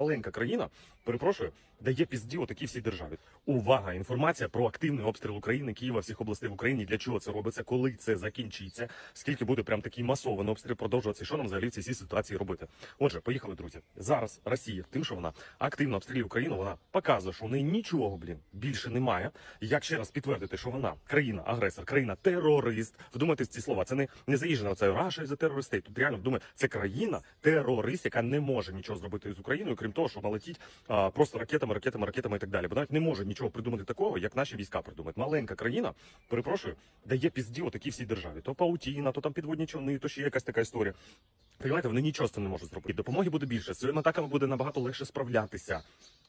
Маленька країна, перепрошую, дає пізді отакій всій державі. Увага! Інформація про активний обстріл України, Києва, всіх областей в Україні. Для чого це робиться? Коли це закінчиться? Скільки буде прям такий масований обстріл продовжуватися? Що нам взагалі в цій ситуації робити? Отже, поїхали, друзі. Зараз Росія, тим, що вона активно обстрілює Україну, вона показує, що в неї нічого, блін, більше немає. Як ще раз підтвердити, що вона країна-агресор, країна-терорист. Вдумайтесь ці слова. Це не, не заїжджена це Раша за терористи. Тут реально вдумай, це країна терорист, яка не може нічого зробити з Україною, крім того, що вона а, просто ракетами, ракетами, ракетами і так далі. Бо навіть не може нічого придумати такого, як наші війська придумають. Маленька країна, перепрошую, дає пізді отакій всій державі. То паутіна, то там підводні човни, то ще якась така історія. Понимаєте, вони нічого з цим не можуть зробити. Допомоги буде більше. З цими атаками буде набагато легше справлятися.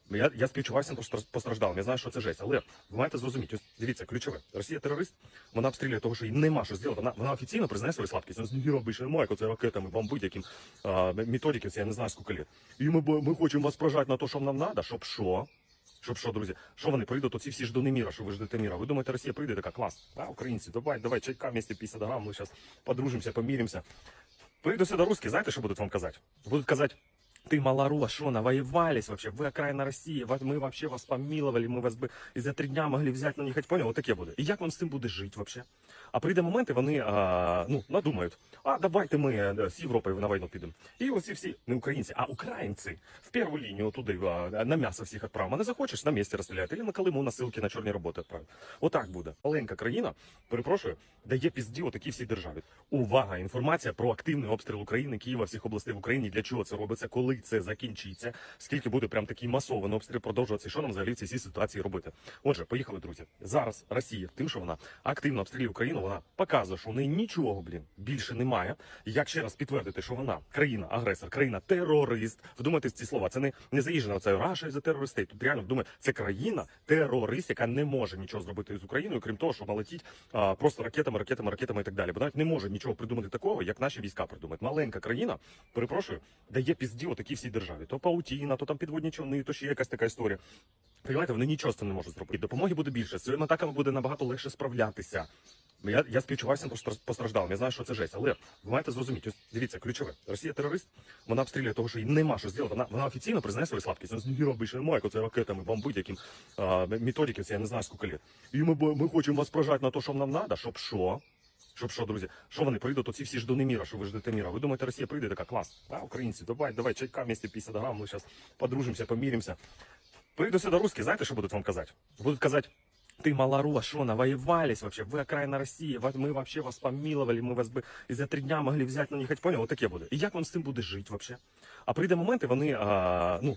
Я, я співчуваю постраждалим. Я знаю, що це жесть. Але ви маєте зрозуміти, ось дивіться, ключове. Росія терорист, вона обстрілює того, що їй нема що зробити. Вона, вона офіційно признає свою слабкість. Вона ніхіра більше немає, це ракетами бомбить, яким а, методики, це я не знаю скільки літ. І ми, ми хочемо вас прожати на те, що нам треба, щоб що? Щоб що, друзі, що вони прийдуть, оці всі ждуни міра, що ви ждете міра. Ви думаєте, Росія прийде така клас? А, українці, давай, давай, чайка вместе 50 грам, ми зараз подружимося, поміримося. Прийдуть сюди русські, знаєте, що будуть вам казати? Будуть казати, ты малорос, что, навоевались вообще, вы окраина России, ва- мы вообще вас помиловали, мы вас би і за три дня могли взяти на них, понял, таке буде. І як вам з цим буде жити вообще? А прийде момент, і вони а, ну, надумають, а давайте ми е, з Європою на війну підемо. І оці всі, не українці, а українці в першу лінію туди а, на м'ясо всіх відправимо. А не захочеш, на місці розстріляти, або на Калиму на ссылки на чорні роботи відправити. Отак буде. Маленька країна, перепрошую, дає пізді отакій всій державі. Увага! Інформація про активний обстріл України, Києва, всіх областей в Україні. Для чого це робиться? Коли це закінчиться? Скільки буде прям такий масований обстріл продовжуватися? І що нам взагалі в цій ситуації робити? Отже, поїхали, друзі. Зараз Росія, тим, що вона активно обстрілює Україну, вона показує, що в неї нічого, блін, більше немає. Як ще раз підтвердити, що вона країна-агресор, країна-терорист. Вдумайтесь ці слова. Це не, не заїжджена це Раша за терористи. Тут реально вдумай, це країна-терорист, яка не може нічого зробити з Україною, крім того, що вона летить а, просто ракетами, ракетами, ракетами і так далі. Бо навіть не може нічого придумати такого, як наші війська придумають. Маленька країна, перепрошую, дає пізді отакій всій державі. То паутіна, то там підводні човни, то ще якась така історія. Понимаєте, вони нічого з цим не можуть зробити. Допомоги буде більше. З цими атаками буде набагато легше справлятися. Я, я співчуваю постраждалим. Я знаю, що це жесть. Але ви маєте зрозуміти, ось дивіться, ключове. Росія терорист, вона обстрілює того, що їй нема що зробити. Вона, вона офіційно признає свою слабкість. Вона ніхіра більше немає, це ракетами бомбить, яким а, це я не знаю скільки літ. І ми, ми хочемо вас прожати на те, що нам треба, щоб що? Щоб що, друзі, що вони прийдуть, оці всі ждуни міра, що ви ждете міра. Ви думаєте, Росія прийде така клас? А, українці, давай, давай, чайка вместе 50 грам, ми зараз подружимося, поміримося. Прийдуть сюди русські, знаєте, що будуть вам казати? Будуть казати, ты малорос, что, навоевались вообще, вы окраина России, ва- мы вообще вас помиловали, мы вас би і за три дня могли взяти на них, понял, отаке буде. І як вам з цим буде жити вообще? А прийде момент, і вони, а, ну,